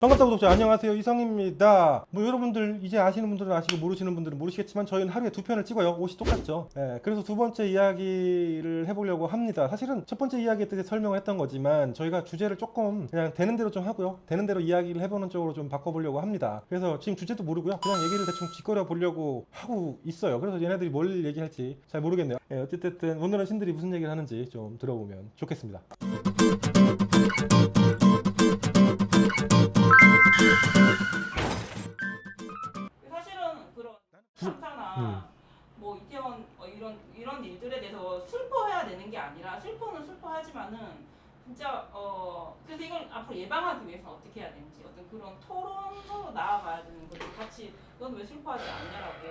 반갑다 구독자. 안녕하세요. 이성입니다. 뭐 여러분들 이제 아시는 분들은 아시고 모르시는 분들은 모르시겠지만 저희는 하루에 두 편을 찍어요. 옷이 똑같죠. 예, 그래서 두 번째 이야기를 해보려고 합니다. 사실은 첫 번째 이야기 때 설명을 했던 거지만 저희가 주제를 조금 그냥 되는 대로 좀 하고요. 되는 대로 이야기를 해보는 쪽으로 좀 바꿔보려고 합니다. 그래서 지금 주제도 모르고요. 그냥 얘기를 대충 짓거려 보려고 하고 있어요. 그래서 얘네들이 뭘 얘기할지 잘 모르겠네요. 예, 어쨌든 오늘은 신들이 무슨 얘기를 하는지 좀 들어보면 좋겠습니다 사실은 그런 상타나 뭐 이태원 어, 이런 이런 일들에 대해서 슬퍼해야 되는 게 아니라 슬퍼는 슬퍼하지만은 진짜 어 그래서 이걸 앞으로 예방하기 위해서 어떻게 해야 되는지 어떤 그런 토론으로 나아가야 되는 거지. 같이 넌 왜 슬퍼하지 않냐라고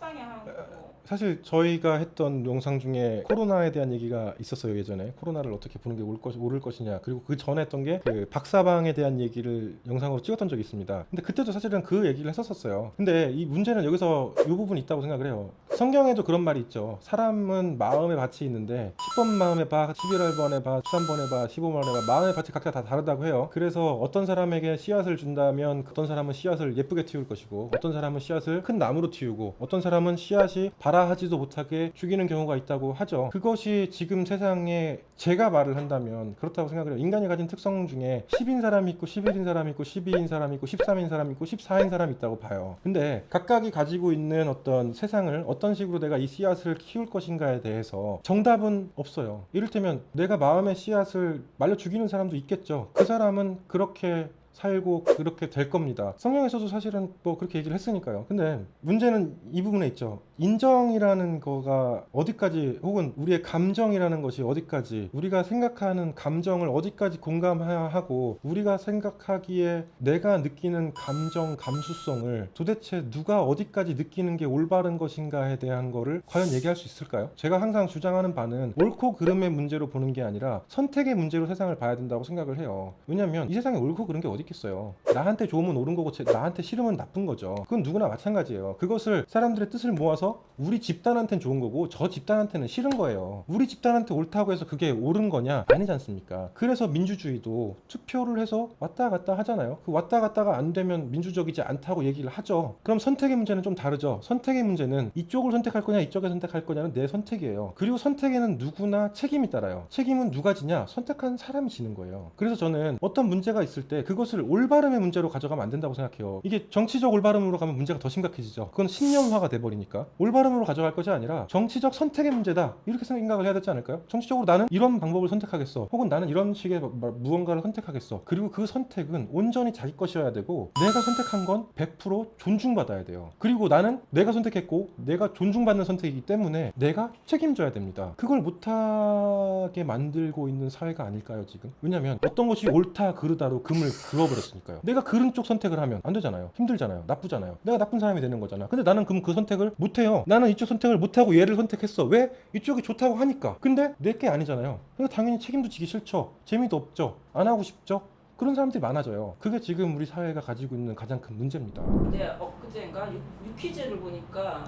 속상해하는 거고. 사실 저희가 했던 영상 중에 코로나에 대한 얘기가 있었어요 예전에. 코로나를 어떻게 보는 게올 것, 옳을 것이냐. 그리고 그 전에 했던 게 그 박사방에 대한 얘기를 영상으로 찍었던 적이 있습니다. 근데 그때도 사실은 그 얘기를 했었었어요. 근데 이 문제는 여기서 이 부분이 있다고 생각을 해요. 성경에도 그런 말이 있죠. 사람은 마음의 밭이 있는데 10번 마음의 밭 11번의 밭 13번의 밭 15번의 밭 마음의 밭이 각자 다 다르다고 해요. 그래서 어떤 사람에게 씨앗을 준다면 어떤 사람은 씨앗을 예쁘게 틔울 것이고 어떤 사람은 씨앗을 큰 나무로 틔우고 어떤 사람은 씨앗이 발아하지도 못하게 죽이는 경우가 있다고 하죠. 그것이 지금 세상에 제가 말을 한다면 그렇다고 생각을 해요. 인간이 가진 특성 중에 10인 사람이 있고 11인 사람이 있고 12인 사람이 있고 13인 사람이 있고 14인 사람이 있다고 봐요. 근데 각각이 가지고 있는 어떤 세상을 어떤 식으로 내가 이 씨앗을 키울 것인가에 대해서 정답은 없어요. 이를테면 내가 마음의 씨앗을 말려 죽이는 사람도 있겠죠. 그 사람은 그렇게 살고 그렇게 될 겁니다. 성경에서도 사실은 뭐 그렇게 얘기를 했으니까요. 근데 문제는 이 부분에 있죠. 인정이라는 거가 어디까지 혹은 우리의 감정이라는 것이 어디까지 우리가 생각하는 감정을 어디까지 공감해야 하고 우리가 생각하기에 내가 느끼는 감정 감수성을 도대체 누가 어디까지 느끼는 게 올바른 것인가에 대한 거를 과연 얘기할 수 있을까요? 제가 항상 주장하는 바는 옳고 그름의 문제로 보는 게 아니라 선택의 문제로 세상을 봐야 된다고 생각을 해요. 왜냐면 이 세상에 옳고 그른 게 어디 있겠어요. 나한테 좋으면 옳은 거고 제- 나한테 싫으면 나쁜 거죠. 그건 누구나 마찬가지예요. 그것을 사람들의 뜻을 모아서 우리 집단한테는 좋은 거고 저 집단한테는 싫은 거예요. 우리 집단한테 옳다고 해서 그게 옳은 거냐? 아니지 않습니까? 그래서 민주주의도 투표를 해서 왔다 갔다 하잖아요. 그 왔다 갔다가 안 되면 민주적이지 않다고 얘기를 하죠. 그럼 선택의 문제는 좀 다르죠. 선택의 문제는 이쪽을 선택할 거냐 이쪽을 선택할 거냐는 내 선택이에요. 그리고 선택에는 누구나 책임이 따라요. 책임은 누가 지냐? 선택한 사람이 지는 거예요. 그래서 저는 어떤 문제가 있을 때 그것을 올바름의 문제로 가져가면 안 된다고 생각해요. 이게 정치적 올바름으로 가면 문제가 더 심각해지죠. 그건 신념화가 돼버리니까 올바름으로 가져갈 것이 아니라 정치적 선택의 문제다 이렇게 생각을 해야 되지 않을까요? 정치적으로 나는 이런 방법을 선택하겠어. 혹은 나는 이런 식의 뭐- 뭐- 무언가를 선택하겠어. 그리고 그 선택은 온전히 자기 것이어야 되고 내가 선택한 건 100% 존중받아야 돼요. 그리고 나는 내가 선택했고 내가 존중받는 선택이기 때문에 내가 책임져야 됩니다. 그걸 못하게 만들고 있는 사회가 아닐까요 지금? 왜냐면 어떤 것이 옳다 그르다로 금을 그어 버렸으니까요. 내가 그른 쪽 선택을 하면 안 되잖아요. 힘들잖아요. 나쁘잖아요. 내가 나쁜 사람이 되는 거잖아. 근데 나는 그럼 그 선택을 못해요. 나는 이쪽 선택을 못하고 얘를 선택했어. 왜? 이쪽이 좋다고 하니까. 근데 내 게 아니잖아요. 그러니까 당연히 책임도 지기 싫죠. 재미도 없죠. 안 하고 싶죠. 그런 사람들이 많아져요. 그게 지금 우리 사회가 가지고 있는 가장 큰 문제입니다. 근데 엊그제인가 유- 유퀴즈를 보니까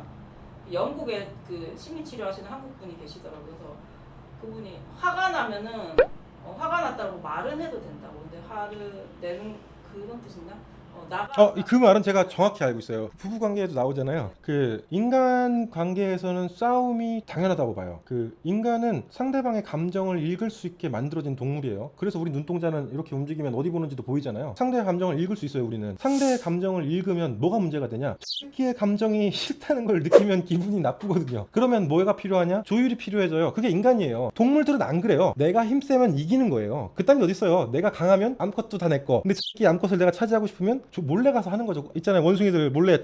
영국에 그 심리치료하시는 한국 분이 계시더라고요. 그래서 그분이 화가 나면은 어, 화가 났다고 말은 해도 된다고. 근데 화를 내는 그런 뜻인가? 어, 그 말은 제가 정확히 알고 있어요. 부부 관계에도 나오잖아요. 그 인간 관계에서는 싸움이 당연하다고 봐요. 그 인간은 상대방의 감정을 읽을 수 있게 만들어진 동물이에요. 그래서 우리 눈동자는 이렇게 움직이면 어디 보는지도 보이잖아요. 상대의 감정을 읽을 수 있어요, 우리는. 상대의 감정을 읽으면 뭐가 문제가 되냐? 새끼의 감정이 싫다는 걸 느끼면 기분이 나쁘거든요. 그러면 뭐가 필요하냐? 조율이 필요해져요. 그게 인간이에요. 동물들은 안 그래요. 내가 힘세면 이기는 거예요. 그딴 게 어딨어요. 내가 강하면 암컷도 다 내 거. 근데 새끼 암컷을 내가 차지하고 싶으면 저 몰래 가서 하는 거죠. 있잖아요. 원숭이들 몰래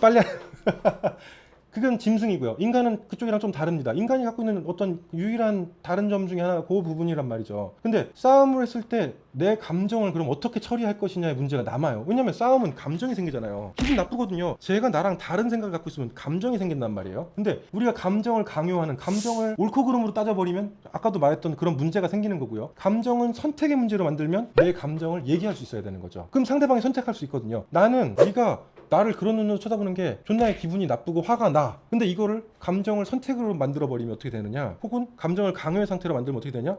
빨리 그건 짐승이고요. 인간은 그쪽이랑 좀 다릅니다. 인간이 갖고 있는 어떤 유일한 다른 점 중에 하나가 그 부분이란 말이죠. 근데 싸움을 했을 때 내 감정을 그럼 어떻게 처리할 것이냐의 문제가 남아요. 왜냐면 싸움은 감정이 생기잖아요. 기분 나쁘거든요. 제가 나랑 다른 생각을 갖고 있으면 감정이 생긴단 말이에요. 근데 우리가 감정을 강요하는 감정을 옳고 그름으로 따져버리면 아까도 말했던 그런 문제가 생기는 거고요. 감정은 선택의 문제로 만들면 내 감정을 얘기할 수 있어야 되는 거죠. 그럼 상대방이 선택할 수 있거든요. 나는 네가 나를 그런 눈으로 쳐다보는 게 존나게 기분이 나쁘고 화가 나. 근데 이거를 감정을 선택으로 만들어 버리면 어떻게 되느냐? 혹은 감정을 강요의 상태로 만들면 어떻게 되냐?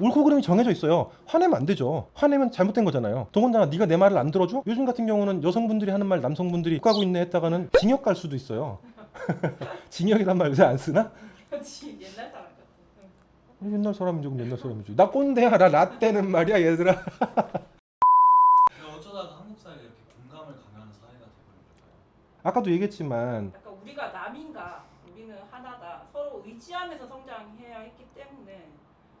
옳고 그름이 정해져 있어요. 화내면 안 되죠. 화내면 잘못된 거잖아요. 더군다나 네가 내 말을 안 들어줘? 요즘 같은 경우는 여성분들이 하는 말 남성분들이 가고 있네 했다가는 징역 갈 수도 있어요. 징역이란 말 요새 안 쓰나? 옛날 사람. 응. 옛날 사람이 조금 옛날 사람이죠. 나 꼰대야, 나 라떼는 말이야, 얘들아. 근데 어쩌다가 한국 사회가 이렇게 공감을 강요하는 사회가 되버린 걸까요? 아까도 얘기했지만 약간 우리가 남인가 우리는 하나다. 서로 의지하면서 성장해야 했기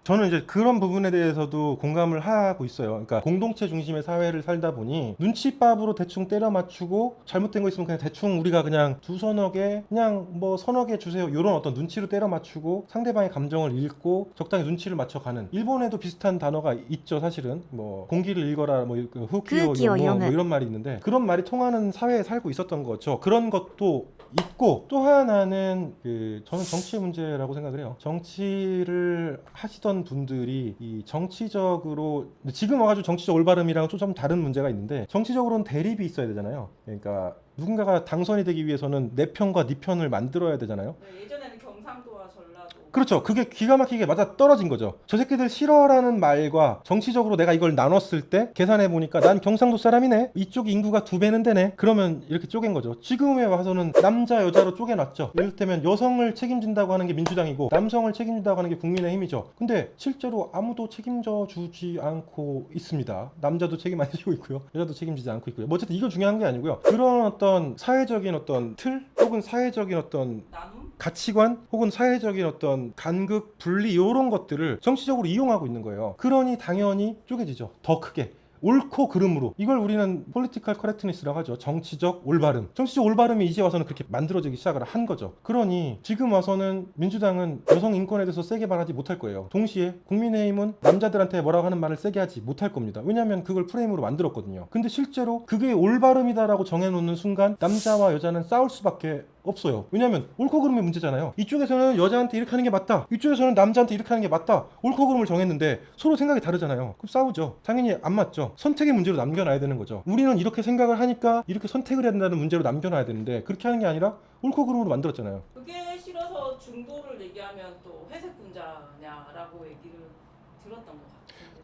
저는 이제 그런 부분에 대해서도 공감을 하고 있어요. 그러니까 공동체 중심의 사회를 살다 보니 눈치밥으로 대충 때려 맞추고 잘못된 거 있으면 그냥 대충 우리가 그냥 두 서너 개 그냥 뭐 서너 개 주세요. 이런 어떤 눈치로 때려 맞추고 상대방의 감정을 읽고 적당히 눈치를 맞춰가는 일본에도 비슷한 단어가 있죠. 사실은 뭐 공기를 읽어라 뭐 후키요 후키요 뭐. 뭐 이런 말이 있는데 그런 말이 통하는 사회에 살고 있었던 거죠. 그런 것도 있고 또 하나는 그 저는 정치 문제라고 생각을 해요. 정치를 하시던 분들이 이 정치적으로 지금 와가지고 정치적 올바름이랑 좀 다른 문제가 있는데 정치적으로는 대립이 있어야 되잖아요. 그러니까 누군가가 당선이 되기 위해서는 내 편과 네 편을 만들어야 되잖아요. 네, 예전에는 경상도와 전라도 그렇죠. 그게 기가 막히게 맞아 떨어진 거죠. 저 새끼들 싫어라는 말과 정치적으로 내가 이걸 나눴을 때 계산해 보니까 난 경상도 사람이네. 이쪽 인구가 두 배는 되네. 그러면 이렇게 쪼갠 거죠. 지금에 와서는 남자 여자로 쪼개놨죠. 이를테면 여성을 책임진다고 하는 게 민주당이고 남성을 책임진다고 하는 게 국민의힘이죠. 근데 실제로 아무도 책임져 주지 않고 있습니다. 남자도 책임 안 지고 있고요. 여자도 책임지지 않고 있고요. 뭐 어쨌든 이건 중요한 게 아니고요. 그런 어떤 사회적인 어떤 틀 혹은 사회적인 어떤 나눔 가치관 혹은 사회적인 어떤 간극 분리 이런 것들을 정치적으로 이용하고 있는 거예요. 그러니 당연히 쪼개지죠. 더 크게. 옳고 그름으로. 이걸 우리는 폴리티컬 커렉트니스라고 하죠. 정치적 올바름. 정치적 올바름이 이제 와서는 그렇게 만들어지기 시작을 한 거죠. 그러니 지금 와서는 민주당은 여성 인권에 대해서 세게 말하지 못할 거예요. 동시에 국민의힘은 남자들한테 뭐라고 하는 말을 세게 하지 못할 겁니다. 왜냐하면 그걸 프레임으로 만들었거든요. 근데 실제로 그게 올바름이다라고 정해놓는 순간 남자와 여자는 싸울 수밖에 없어요. 왜냐하면 옳고 그름의 문제잖아요. 이쪽에서는 여자한테 이렇게 하는 게 맞다. 이쪽에서는 남자한테 이렇게 하는 게 맞다. 옳고 그름을 정했는데 서로 생각이 다르잖아요. 그럼 싸우죠. 당연히 안 맞죠. 선택의 문제로 남겨놔야 되는 거죠. 우리는 이렇게 생각을 하니까 이렇게 선택을 해야 된다는 문제로 남겨놔야 되는데 그렇게 하는 게 아니라 옳고 그름으로 만들었잖아요. 그게 싫어서 중도를 얘기하면 또 회색 분자냐라고 얘기를 들었던 것 같아요.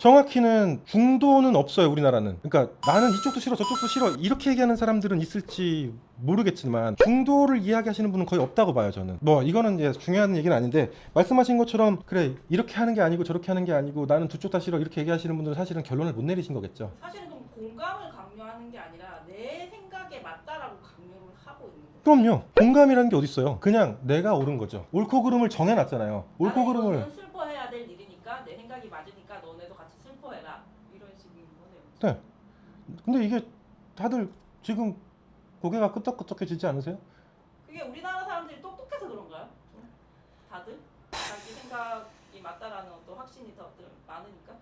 정확히는 중도는 없어요 우리나라는. 그러니까 나는 이쪽도 싫어 저쪽도 싫어 이렇게 얘기하는 사람들은 있을지 모르겠지만 중도를 이야기하시는 분은 거의 없다고 봐요 저는. 뭐 이거는 이제 중요한 얘기는 아닌데 말씀하신 것처럼 그래 이렇게 하는 게 아니고 저렇게 하는 게 아니고 나는 두 쪽 다 싫어 이렇게 얘기하시는 분들은 사실은 결론을 못 내리신 거겠죠. 사실은 그럼 공감을 강요하는 게 아니라 내 생각에 맞다라고 강요를 하고 있는 거예요. 그럼요. 공감이라는 게 어디 있어요? 그냥 내가 옳은 거죠. 옳고 그름을 정해놨잖아요. 옳고 나는 그름을 이거는 슬퍼해야 될 일이니까 내 생각이 맞으니까 너네도 같이 슬퍼해라 이런 식인 거 네요. 근데 이게 다들 지금 고개가 끄덕끄덕해지지 않으세요? 그게 우리나라 사람들이 똑똑해서 그런가요? 좀? 다들 자기 생각이 맞다라는 어떤 확신이 더 많으니까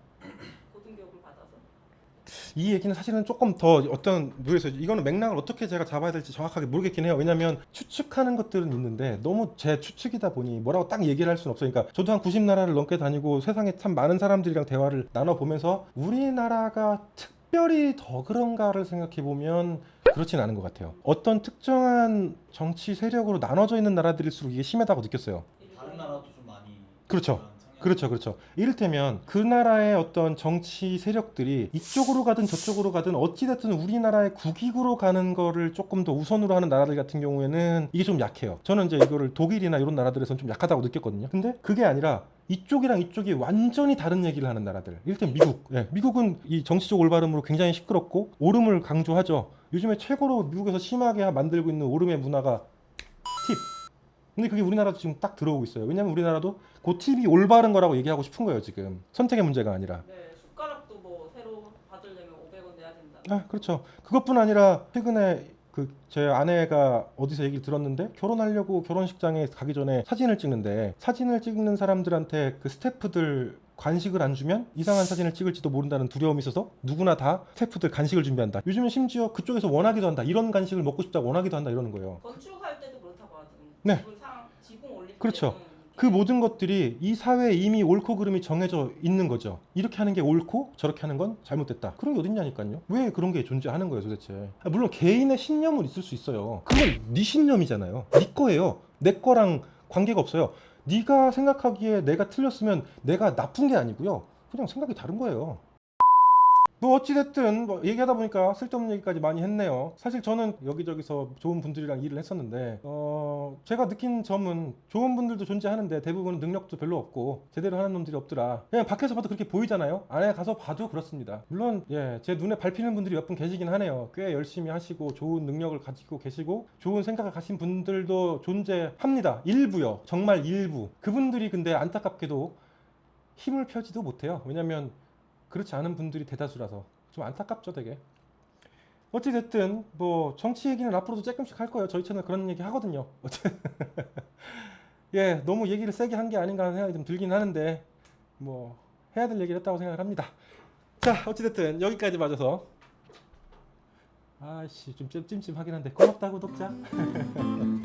이 얘기는 사실은 조금 더 어떤 누에서 이거는 맥락을 어떻게 제가 잡아야 될지 정확하게 모르겠긴 해요. 왜냐하면 추측하는 것들은 있는데 너무 제 추측이다 보니 뭐라고 딱 얘기를 할 수는 없어요. 그러니까 저도 한 90나라를 넘게 다니고 세상에 참 많은 사람들이랑 대화를 나눠 보면서 우리나라가 특별히 더 그런가를 생각해 보면 그렇진 않은 것 같아요. 어떤 특정한 정치 세력으로 나눠져 있는 나라들일수록 이게 심하다고 느꼈어요. 다른 나라도 좀 많이 그렇죠. 그렇죠, 그렇죠. 이를테면 그 나라의 어떤 정치 세력들이 이쪽으로 가든 저쪽으로 가든 어찌됐든 우리나라의 국익으로 가는 거를 조금 더 우선으로 하는 나라들 같은 경우에는 이게 좀 약해요. 저는 이제 이거를 독일이나 이런 나라들에서는 좀 약하다고 느꼈거든요. 근데 그게 아니라 이쪽이랑 이쪽이 완전히 다른 얘기를 하는 나라들. 일단 미국. 예, 미국은 이 정치적 올바름으로 굉장히 시끄럽고 오름을 강조하죠. 요즘에 최고로 미국에서 심하게 만들고 있는 오름의 문화가 팁. 근데 그게 우리나라도 지금 딱 들어오고 있어요. 왜냐면 우리나라도 그 팁이 올바른 거라고 얘기하고 싶은 거예요, 지금. 선택의 문제가 아니라. 네 숟가락도 뭐 새로 받으려면 500원 내야 된다. 아, 그렇죠. 그것뿐 아니라 최근에 그 제 아내가 어디서 얘기를 들었는데 결혼하려고 결혼식장에 가기 전에 사진을 찍는데 사진을 찍는 사람들한테 그 스태프들 간식을 안 주면 이상한 사진을 찍을지도 모른다는 두려움이 있어서 누구나 다 스태프들 간식을 준비한다. 요즘은 심지어 그쪽에서 원하기도 한다. 이런 간식을 먹고 싶다고 원하기도 한다 이러는 거예요. 건축할 때도 그렇다고 하거든요. 네. 그렇죠. 그 모든 것들이 이 사회에 이미 옳고 그름이 정해져 있는 거죠. 이렇게 하는 게 옳고 저렇게 하는 건 잘못됐다. 그런 게 어딨냐니까요. 왜 그런 게 존재하는 거예요, 도대체. 아, 물론 개인의 신념은 있을 수 있어요. 그건 네 신념이잖아요. 네 거예요. 내 거랑 관계가 없어요. 네가 생각하기에 내가 틀렸으면 내가 나쁜 게 아니고요. 그냥 생각이 다른 거예요. 뭐 어찌됐든 뭐 얘기하다 보니까 쓸데없는 얘기까지 많이 했네요. 사실 저는 여기저기서 좋은 분들이랑 일을 했었는데 어 제가 느낀 점은 좋은 분들도 존재하는데 대부분 능력도 별로 없고 제대로 하는 놈들이 없더라. 그냥 밖에서 봐도 그렇게 보이잖아요. 안에 가서 봐도 그렇습니다. 물론 예 제 눈에 밟히는 분들이 몇 분 계시긴 하네요. 꽤 열심히 하시고 좋은 능력을 가지고 계시고 좋은 생각을 가신 분들도 존재합니다. 일부요. 정말 일부. 그분들이 근데 안타깝게도 힘을 펴지도 못해요. 왜냐면 그렇지 않은 분들이 대다수라서 좀 안타깝죠 되게. 어찌됐든 뭐 정치 얘기는 앞으로도 조금씩 할 거예요. 저희 채널 그런 얘기 하거든요. 어째- 예 너무 얘기를 세게 한 게 아닌가 하는 생각이 좀 들긴 하는데 뭐 해야 될 얘기를 했다고 생각을 합니다. 자 어찌됐든 여기까지 맞아서. 아씨 좀 찜찜하긴 한데 고맙다 구독자